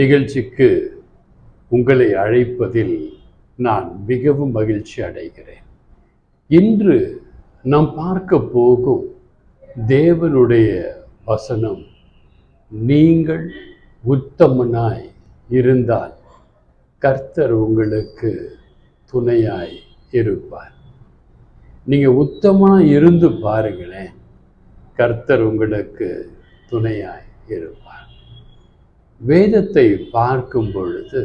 நிகழ்ச்சிக்கு உங்களை அழைப்பதில் நான் மிகவும் மகிழ்ச்சி அடைகிறேன். இன்று நாம் பார்க்க போகும் தேவனுடைய வசனம் நீங்கள் உத்தமனாய் இருந்தால் கர்த்தர் உங்களுக்கு துணையாய் இருப்பார். நீங்கள் உத்தமாக இருந்து பாருங்களேன் கர்த்தர் உங்களுக்கு துணையாய் இருப்பார். வேதத்தை பார்க்கும் பொழுது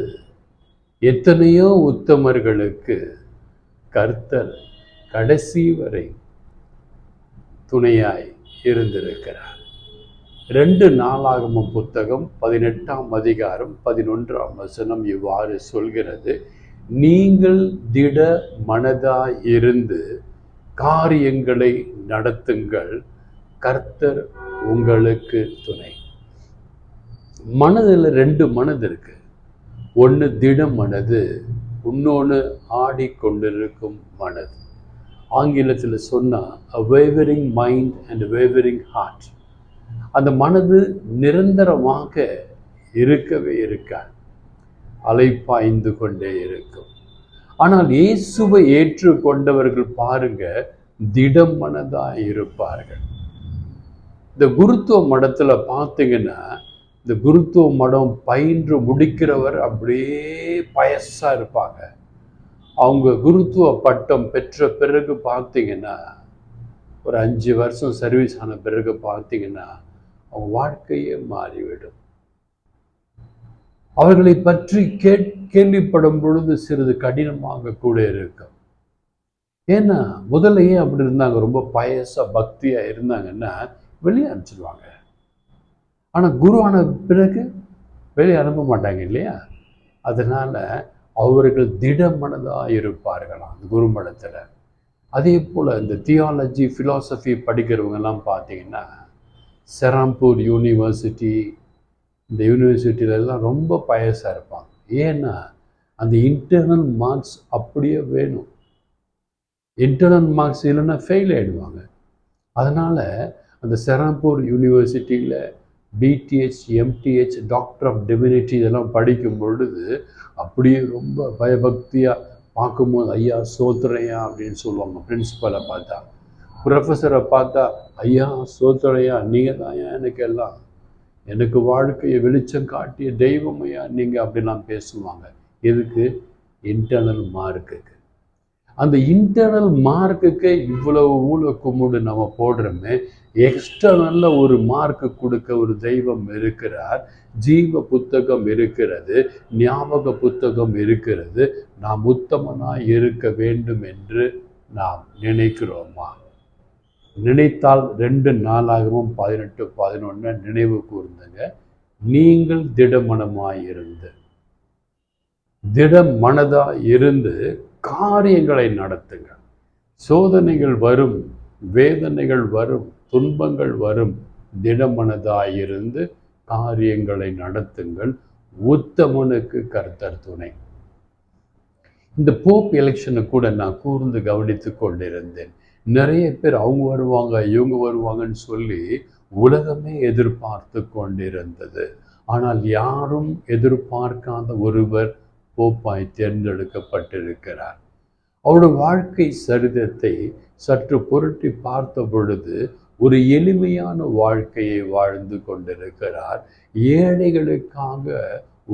எத்தனையோ உத்தமர்களுக்கு கர்த்தர் கடைசி வரை துணையாய் இருந்திருக்கிறார். ரெண்டு நாளாகம புத்தகம் பதினெட்டாம் அதிகாரம் பதினொன்றாம் வசனம் இவ்வாறு சொல்கிறது நீங்கள் திட மனதாய் இருந்து காரியங்களை நடத்துங்கள் கர்த்தர் உங்களுக்கு துணை. மனதில் ரெண்டு மனது இருக்கு. ஒன்று திட மனது இன்னொன்று ஆடிக்கொண்டிருக்கும் மனது. ஆங்கிலத்தில் சொன்னால் அ wavering mind and wavering heart அந்த மனது நிரந்தரமாக இருக்கவே இருக்காது. அலைப்பாய்ந்து கொண்டே இருக்கும். ஆனால் இயேசுவை ஏற்றுக்கொண்டவர்கள் பாருங்க திடம் மனதாக இருப்பார்கள். இந்த குருத்துவ மடத்தில் பார்த்தீங்கன்னா இந்த குருத்துவ மடம் பயின்று முடிக்கிறவர் அப்படியே பயசா இருப்பாங்க. அவங்க குருத்துவ பட்டம் பெற்ற பிறகு பார்த்தீங்கன்னா ஒரு அஞ்சு வருஷம் சர்வீஸ் ஆன பிறகு பார்த்தீங்கன்னா அவங்க வாழ்க்கையே மாறிவிடும். அவர்களை பற்றி கே கேள்விப்படும் பொழுது சிறிது கடினமாக கூட இருக்கும். ஏன்னா முதல்லையே அப்படி இருந்தாங்க. ரொம்ப பயசா பக்தியா இருந்தாங்கன்னா வெளியே அனுப்பிச்சிடுவாங்க ஆனால் குரு ஆன பிறகு வெளியே அனுப்ப மாட்டாங்க இல்லையா? அதனால் அவர்கள் திடமனதாக இருப்பார்களாம் அந்த குரு மடத்தில் அதே போல் இந்த தியாலஜி ஃபிலாசபி படிக்கிறவங்கெல்லாம் பார்த்தீங்கன்னா செராம்பூர் யூனிவர்சிட்டி இந்த யூனிவர்சிட்டியிலெல்லாம் ரொம்ப பயசாக இருப்பாங்க. ஏன்னா அந்த இன்டர்னல் மார்க்ஸ் அப்படியே வேணும். இன்டர்னல் மார்க்ஸ் இல்லைன்னா ஃபெயில் ஆகிடுவாங்க அதனால் அந்த செராம்பூர் யூனிவர்சிட்டியில் BTh MTh doctor of divinity இதெல்லாம் படிக்கும் பொழுது அப்படியே ரொம்ப பயபக்தியாக பார்க்கும்போது ஐயா சோத்துறையா அப்படின்னு சொல்லுவாங்க. பிரின்சிபலை பார்த்தா. ப்ரொஃபஸரை பார்த்தா ஐயா சோத்துறையா நீங்கள் தான் எனக்கு எல்லாம்? எனக்கு வாழ்க்கையை வெளிச்சம் காட்டிய தெய்வம் ஐயா நீங்கள் அப்படிலாம் பேசுவாங்க. எதுக்கு? இன்டர்னல் மார்க்குக்கு அந்த இன்டர்னல் மார்க்குக்கு இவ்வளவு ஊழ கும்பிடு நம்ம போடுறோமே எக்ஸ்டர்னலில் ஒரு மார்க்கு கொடுக்க ஒரு தெய்வம் இருக்கிறார் ஜீவ புத்தகம் இருக்கிறது ஞாபக புத்தகம் இருக்கிறது நாம் உத்தமனாய் இருக்க வேண்டும் என்று நாம் நினைக்கிறோமா? நினைத்தால் ரெண்டு நாளாகவும் பதினெட்டு பதினொன்று நினைவு கூர்ந்துங்க. நீங்கள் திடமனமாய் இருந்து திட மனதாக இருந்து காரியங்களை நடத்துங்க சோதனைகள் வரும் வேதனைகள் வரும் துன்பங்கள் வரும். திடமனதாயிருந்து காரியங்களை நடத்துங்கள். உத்தமனுக்கு கர்த்தர் துணை. இந்த போப் எலெக்ஷனை கூட நான் கூர்ந்து கவனித்து கொண்டிருந்தேன். நிறைய பேர் அவங்க வருவாங்க இவங்க வருவாங்கன்னு சொல்லி உலகமே எதிர்பார்த்து கொண்டிருந்தது. ஆனால் யாரும் எதிர்பார்க்காத ஒருவர் போப்பாய் தேர்ந்தெடுக்கப்பட்டிருக்கிறார். அவருடைய வாழ்க்கை சரிதத்தை சற்று புரட்டி பார்த்த பொழுது ஒரு எளிமையான வாழ்க்கையை வாழ்ந்து கொண்டிருக்கிறார். ஏழைகளுக்காக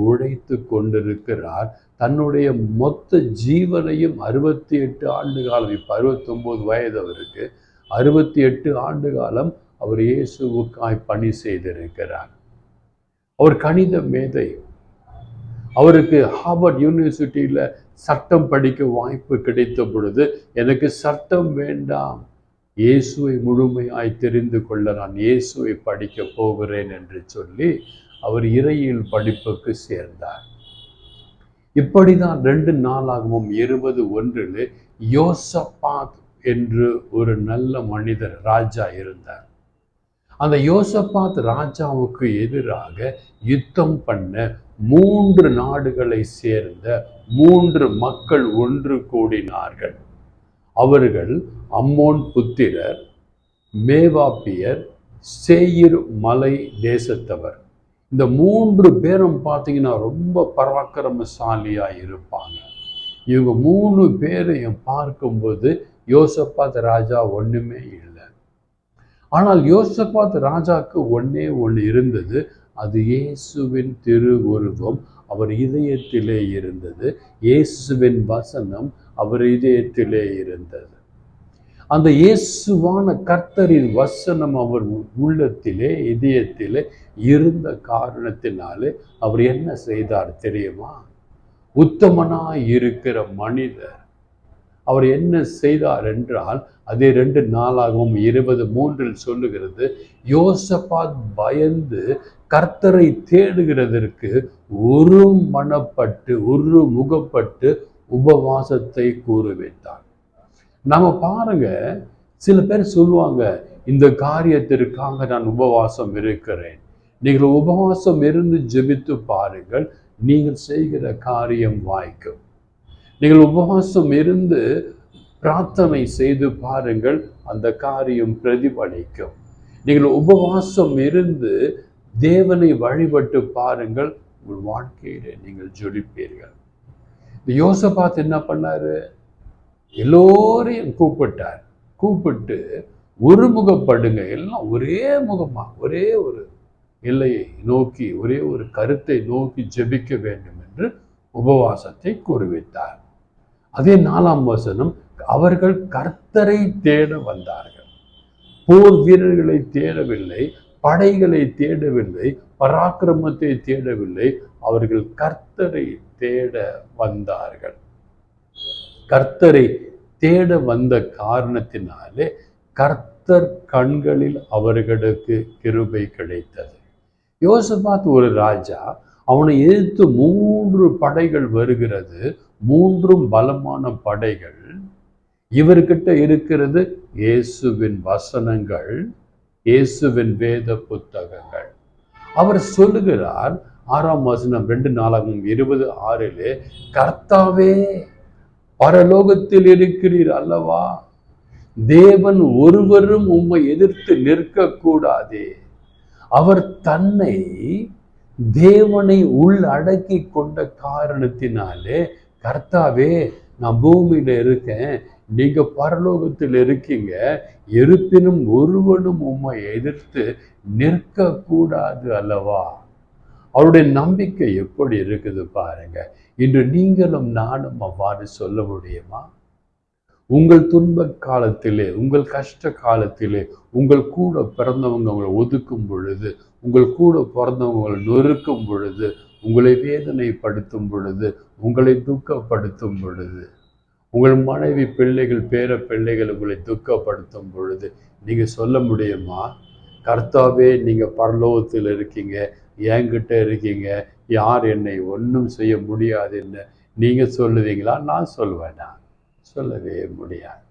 உழைத்து கொண்டிருக்கிறார். தன்னுடைய மொத்த ஜீவனையும் அறுபத்தி எட்டு ஆண்டு காலம் இப்போ அறுபத்தொம்போது வயது அவருக்கு அறுபத்தி எட்டு ஆண்டு காலம் அவர் இயேசுவுக்காய் பணி செய்திருக்கிறார். அவர் கணித மேதை அவருக்கு ஹார்வர்ட் யூனிவர்சிட்டியில் சட்டம் படிக்க வாய்ப்பு கிடைத்த பொழுது எனக்கு சட்டம் வேண்டாம். இயேசுவை முழுமையாய் தெரிந்து கொள்ள நான் இயேசுவை படிக்க போகிறேன் என்று சொல்லி அவர் இறையில் படிப்புக்கு சேர்ந்தார். இப்படிதான் ரெண்டு நாளாகவும் இருபது ஒன்றில் யோசபாத் என்று ஒரு நல்ல மனிதர் ராஜா இருந்தார். அந்த யோசபாத் ராஜாவுக்கு எதிராக யுத்தம் பண்ண மூன்று நாடுகளை சேர்ந்த மூன்று மக்கள் ஒன்று கூடினார்கள். அவர்கள் அம்மோன் புத்திரர் மேவாப்பியர் சேயிர் மலை தேசத்தவர். இந்த மூன்று பேரும் பார்த்தீங்கன்னா ரொம்ப பராக்கிரமசாலியாக இருப்பாங்க. இவங்க மூணு பேரையும் பார்க்கும்போது யோசப்பாத் ராஜா ஒண்ணுமே இல்லை. ஆனால் யோசப்பாத் ராஜாக்கு ஒன்றே ஒன்று இருந்தது. அது இயேசுவின் திரு உருவம் அவர் இதயத்திலே இருந்தது. இயேசுவின் வசனம் அவர் இதயத்திலே இருந்தது. அந்த இயேசுவான கர்த்தரின் வசனம் அவர் உள்ளத்திலே இதயத்திலே இருந்த காரணத்தினாலே அவர் என்ன செய்தார் தெரியுமா? உத்தமனாய் இருக்கிற மனிதர் அவர் என்ன செய்தார் என்றால் அதே ரெண்டு நாளாகவும் இருபது மூன்றில் சொல்லுகிறது யோசபாத் பயந்து கர்த்தரை தேடுகிறதற்கு ஒரு மனப்பட்டு ஒரு முகப்பட்டு உபவாசத்தை கூறு வைத்தார் நம்ம பாருங்க சில பேர் சொல்லுவாங்க இந்த காரியத்திற்காக நான் உபவாசம் இருக்கிறேன். நீங்கள் உபவாசம் இருந்து ஜெபித்து பாருங்கள் நீங்கள் செய்கிற காரியம் வாய்க்கும். நீங்கள் உபவாசம் இருந்து பிரார்த்தனை செய்து பாருங்கள் அந்த காரியம் பிரதிபலிக்கும். நீங்கள் உபவாசம் இருந்து தேவனை வழிபட்டு பாருங்கள் உங்கள் வாழ்க்கையில நீங்கள் ஜொலிப்பீர்கள். இந்த யோசபாத் என்ன பண்ணாரு? எல்லோரையும் கூப்பிட்டார். கூப்பிட்டு ஒருமுகப்படுங்க எல்லாம் ஒரே முகமா ஒரே ஒரு எல்லையை நோக்கி ஒரே ஒரு கருத்தை நோக்கி ஜெபிக்க வேண்டும் என்று உபவாசத்தை கூறுவித்தார் அதே நாலாம் வசனம் அவர்கள் கர்த்தரை தேட வந்தார்கள். போர் வீரர்களை தேடவில்லை படைகளை தேடவில்லை பராக்கிரமத்தை தேடவில்லை அவர்கள் கர்த்தரை தேட வந்தார்கள். கர்த்தரை தேட வந்த காரணத்தினாலே கர்த்தர் கண்களில் அவர்களுக்கு கிருபை கிடைத்தது. யோசபாத் ஒரு ராஜா அவனை எதிர்த்து மூன்று படைகள் வருகிறது. மூன்றும் பலமான படைகள் இவர்கிட்ட இருக்கிறது இயேசுவின் வசனங்கள் இயேசுவின் வேத புத்தகங்கள். அவர் சொல்லுகிறார் ஆறாம் வசனம் ரெண்டு நாளாகும் இருபது ஆறிலே கர்த்தாவே பரலோகத்தில் இருக்கிறீர் அல்லவா? தேவன் ஒருவரும் உம்மை எதிர்த்து நிற்க கூடாதே அவர் தன்னை தேவனை உள்ளடக்கி கொண்ட காரணத்தினாலே கர்த்தாவே நான் பூமியில இருக்கேன். நீங்க பரலோகத்தில் இருக்கீங்க. இருப்பினும் ஒருவனும் உம்மை எதிர்த்து நிற்கக்கூடாது அல்லவா? அவருடைய நம்பிக்கை எப்படி இருக்குது பாருங்க. இன்று நீங்களும் நானும் அவ்வாறு சொல்ல முடியுமா? உங்கள் துன்ப காலத்திலே உங்கள் கஷ்ட காலத்திலே உங்கள் கூட பிறந்தவங்க உங்களை ஒதுக்கும் பொழுது உங்கள் கூட பிறந்தவங்க உங்களை நொறுக்கும் பொழுது உங்களை வேதனைப்படுத்தும் பொழுது உங்களை துக்கப்படுத்தும் பொழுது உங்கள் மனைவி பிள்ளைகள் பேர பிள்ளைகள் உங்களை துக்கப்படுத்தும் பொழுது நீங்கள் சொல்ல முடியுமா? கர்த்தாவே நீங்கள் பரலோகத்தில் இருக்கீங்க என்கிட்ட இருக்கீங்க யார் என்னை ஒன்றும் செய்ய முடியாதுன்னு நீங்கள் சொல்லுவீங்களா? நான் சொல்வேனா சொல்லவே முடியாது.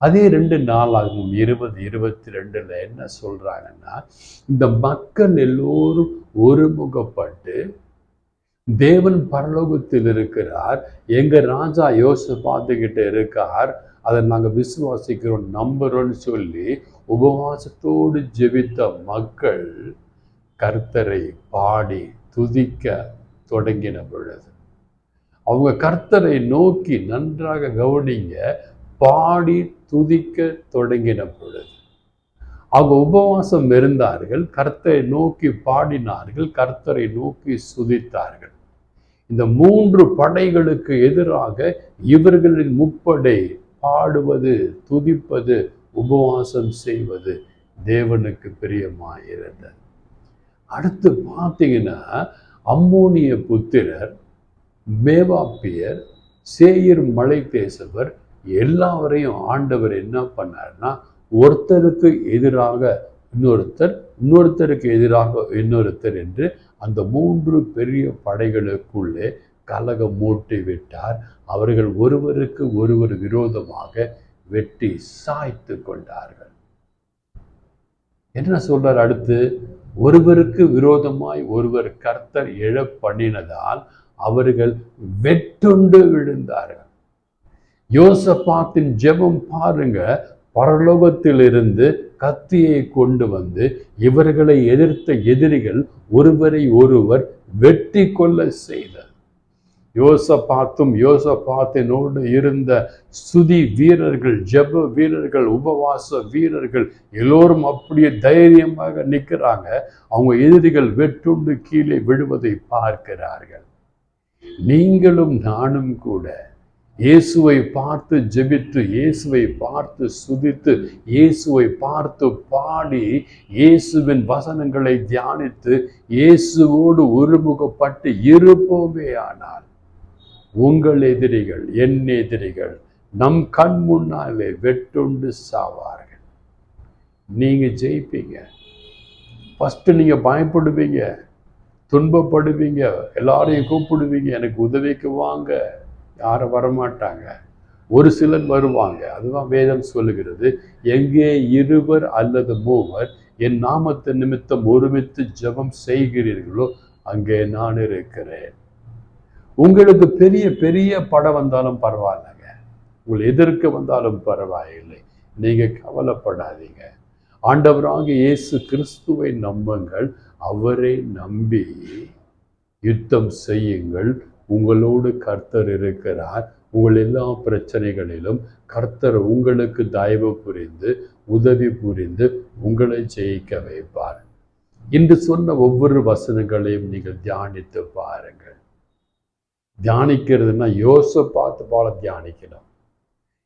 அதே ரெண்டு நாளாகவும் இருபது இருபத்தி ரெண்டுல என்ன சொல்கிறாங்கன்னா இந்த மக்கள் எல்லோரும் ஒருமுகப்பட்டு தேவன் பரலோகத்தில் இருக்கிறார். எங்கள் ராஜா யோசு பார்த்துக்கிட்டு இருக்கார். அதை நாங்கள் விசுவாசிக்கிறோம். நம்புகிறோம்னு சொல்லி உபவாசத்தோடு ஜெபித்த மக்கள் கர்த்தரை பாடி துதிக்க தொடங்கின பொழுது அவங்க கர்த்தரை நோக்கி நன்றாக கவனிங்க பாடி துதிக்க தொடங்கின பொழுது அவங்க உபவாசம் இருந்தார்கள் கர்த்தரை நோக்கி பாடினார்கள் கர்த்தரை நோக்கி சுதித்தார்கள். இந்த மூன்று படைகளுக்கு எதிராக இவர்களின் முப்படை பாடுவது துதிப்பது உபவாசம் செய்வது தேவனுக்கு பிரியமாயிருந்தது. அடுத்து பார்த்தீங்கன்னா அம்மோனிய புத்திரர் மேவாப்பியர் சேயிர் மலை தேசவர் எல்லாவரையும் ஆண்டவர் என்ன பண்ணார்னா ஒருத்தருக்கு எதிராக இன்னொருத்தர் இன்னொருத்தருக்கு எதிராக இன்னொருத்தர் என்று அந்த மூன்று பெரிய படைகளுக்குள்ளே கலகம் மூட்டி விட்டார். அவர்கள் ஒருவருக்கு ஒருவர் விரோதமாக வெட்டி சாய்த்து கொண்டார்கள். என்ன சொல்றார் அடுத்து? ஒருவருக்கு விரோதமாய் ஒருவர் கர்த்தர் எழ பண்ணினதால் அவர்கள் வெட்டுண்டு விழுந்தார்கள். யோசபாத்தின் ஜெபம் பாருங்க பரலோகத்திலிருந்து கத்தியை கொண்டு வந்து இவர்களை எதிர்த்த எதிரிகள் ஒருவரை ஒருவர் வெட்டி கொள்ள செய்தார் யோசபாத்தும் யோசபாத்தினோடு இருந்த சுதி வீரர்கள் ஜெப வீரர்கள் உபவாச வீரர்கள் எல்லோரும் அப்படியே தைரியமாக நிற்கிறாங்க. அவங்க எதிரிகள் வெட்டுண்டு கீழே விழுவதை பார்க்கிறார்கள். நீங்களும் நானும் கூட இயேசுவை பார்த்து ஜெபித்து இயேசுவை பார்த்து சுதித்து இயேசுவை பார்த்து பாடி இயேசுவின் வசனங்களை தியானித்து இயேசுவோடு ஒருமுகப்பட்டு இருப்போமே ஆனால் உங்கள் எதிரிகள் என் எதிரிகள் நம் கண் முன்னாலே வெட்டுண்டு சாவார்கள். நீங்க ஜெயிப்பீங்க. ஃபஸ்ட்டு நீங்கள் பயப்படுவீங்க. துன்பப்படுவீங்க. எல்லாரையும் கூப்பிடுவீங்க. எனக்கு உதவிக்கு வாங்க. யாரும் வரமாட்டாங்க. ஒரு சிலர் வருவாங்க. அதுதான் வேதம் சொல்லுகிறது. எங்கே இருவர் அல்லது மூவர் என் நாமத்து நிமித்தம் ஒருமித்து ஜெபம் செய்கிறீர்களோ அங்கே நான் இருக்கிறேன். உங்களுக்கு பெரிய பெரிய படம் வந்தாலும் பரவாயில்லைங்க. உங்களை எதிர்க்க வந்தாலும் பரவாயில்லை. நீங்க கவலைப்படாதீங்க. ஆண்டவராக இயேசு கிறிஸ்துவை நம்புங்கள். அவரை நம்பி யுத்தம் செய்யுங்கள். உங்களோடு கர்த்தர் இருக்கிறார். உங்கள் எல்லா பிரச்சனைகளிலும் கர்த்தர் உங்களுக்கு தயவு புரிந்து உதவி புரிந்து உங்களை ஜெயிக்க வைப்பார். இன்று சொன்ன ஒவ்வொரு வசனங்களையும் நீங்கள் தியானித்து பாருங்கள். தியானிக்கிறதுனா பார்த்து போல தியானிக்கணும்.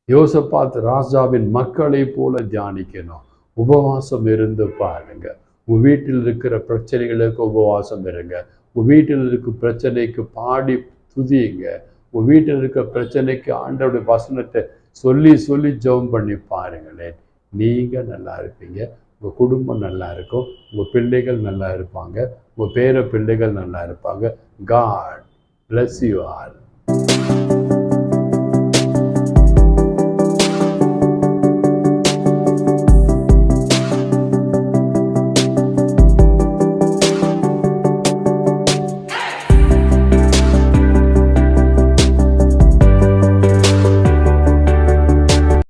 யோசப்பாத்து ராஜாவின் மக்களை போல தியானிக்கணும். உபவாசம் இருந்து பாருங்க. உன் வீட்டில் இருக்கிற பிரச்சனைகளுக்கு உபவாசம் இருங்க. உன் வீட்டில் இருக்க பிரச்சனைக்கு பாடி துதியுங்க. உங்கள் வீட்டில் இருக்க பிரச்சனைக்கு ஆண்டவுடைய வசனத்தை சொல்லி சொல்லி ஜெபம் பண்ணி பாருங்களேன். நீங்கள் நல்லா இருப்பீங்க. உங்கள் குடும்பம் நல்லா இருக்கும். உங்கள் பிள்ளைகள் நல்லா இருப்பாங்க. உங்கள் பேர பிள்ளைகள் நல்லா இருப்பாங்க. God bless you all